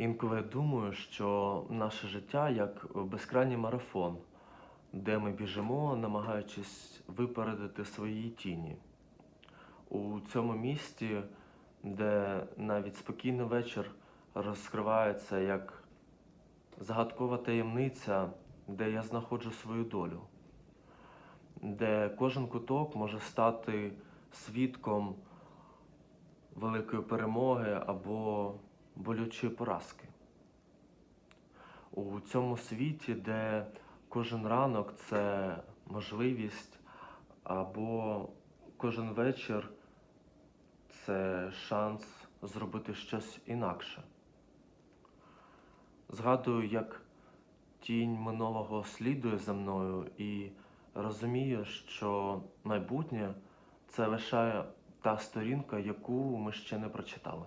Інколи думаю, що наше життя як безкрайній марафон, де ми біжимо, намагаючись випередити свої тіні. У цьому місті, де навіть спокійний вечір розкривається як загадкова таємниця, де я знаходжу свою долю, де кожен куток може стати свідком великої перемоги або болючої поразки. У цьому світі, де кожен ранок це можливість, або кожен вечір це шанс зробити щось інакше. Згадую, як тінь минулого слідує за мною і розумію, що майбутнє це лише та сторінка, яку ми ще не прочитали.